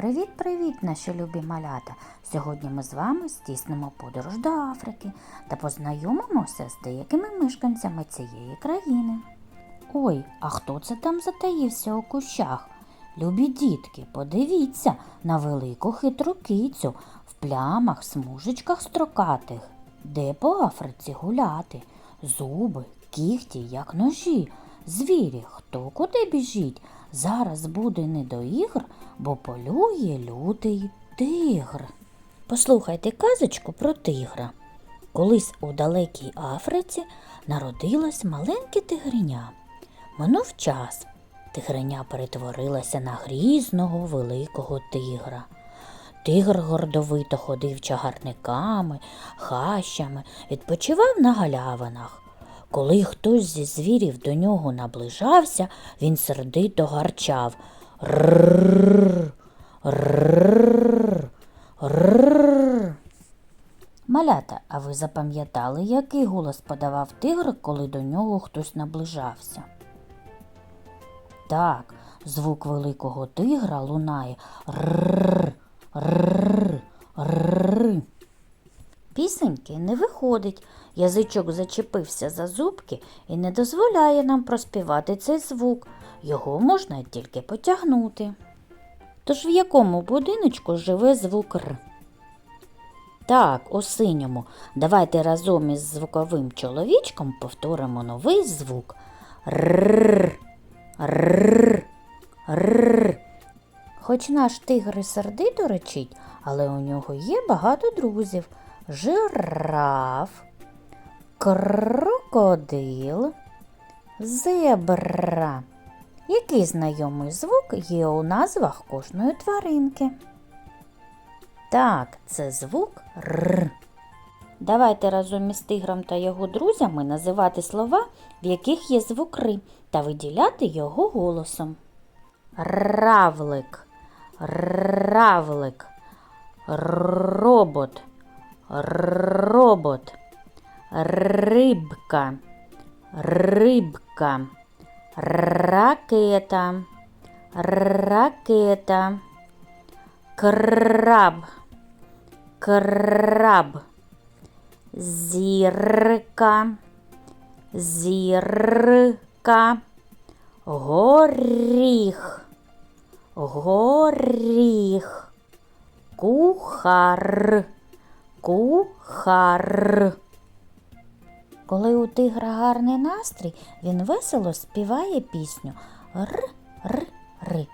Привіт-привіт, наші любі малята! Сьогодні ми з вами здійснимо подорож до Африки та познайомимося з деякими мешканцями цієї країни. Ой, а хто це там затаївся у кущах? Любі дітки, подивіться на велику хитру кицю в плямах, смужечках строкатих. Де по Африці гуляти? Зуби, кігті, як ножі. Звірі, хто куди біжить? Зараз буде не до ігр, бо полює лютий тигр. Послухайте казочку про тигра. Колись у далекій Африці народилось маленьке тигриня. Минув час. Тигриня перетворилася на грізного великого тигра. Тигр гордовито ходив чагарниками, хащами, відпочивав на галявинах. Коли хтось зі звірів до нього наближався, він сердито гарчав. Малята, а ви запам'ятали, який голос подавав тигр, коли до нього хтось наближався? Так, звук великого тигра лунає. Пісеньки не виходить. Язичок зачепився за зубки і не дозволяє нам проспівати цей звук. Його можна тільки потягнути. Тож в якому будиночку живе звук Р? Так, у синьому. Давайте разом із звуковим чоловічком повторимо новий звук. Рррр. Рррр. Рррр. Хоч наш тигр і сердито речить, але у нього є багато друзів. Жираф, крокодил, зебра. Який знайомий звук є у назвах кожної тваринки? Так, це звук Р. Давайте разом із тигром та його друзями називати слова, в яких є звук Р, та виділяти його голосом. Равлик, равлик, робот, рибка, рибка, ракета, ракета, краб, краб, зірка, зірка, горіх, горіх, кухар, кухар. Коли у тигра гарний настрій, він весело співає пісню р-р-ри.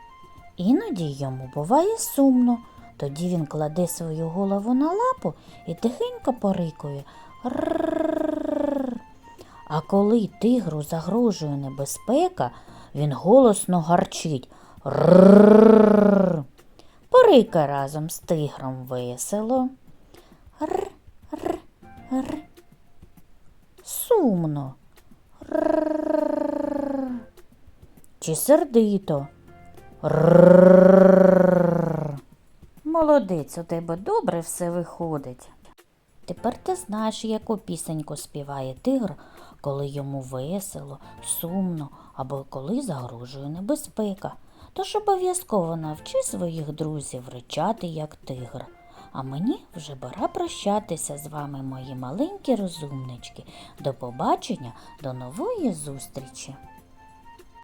Іноді йому буває сумно. Тоді він кладе свою голову на лапу і тихенько порикує р. А коли тигру загрожує небезпека, він голосно гарчить р. Порикай разом з тигром весело. Р-р-р. Сумно. Чи сердито? Р. Молодець, у тебе добре все виходить. Тепер ти знаєш, яку пісеньку співає тигр, коли йому весело, сумно або коли загрожує небезпека. Тож обов'язково навчи своїх друзів ричати, як тигр. А мені вже пора прощатися з вами, мої маленькі розумнички. До побачення, до нової зустрічі!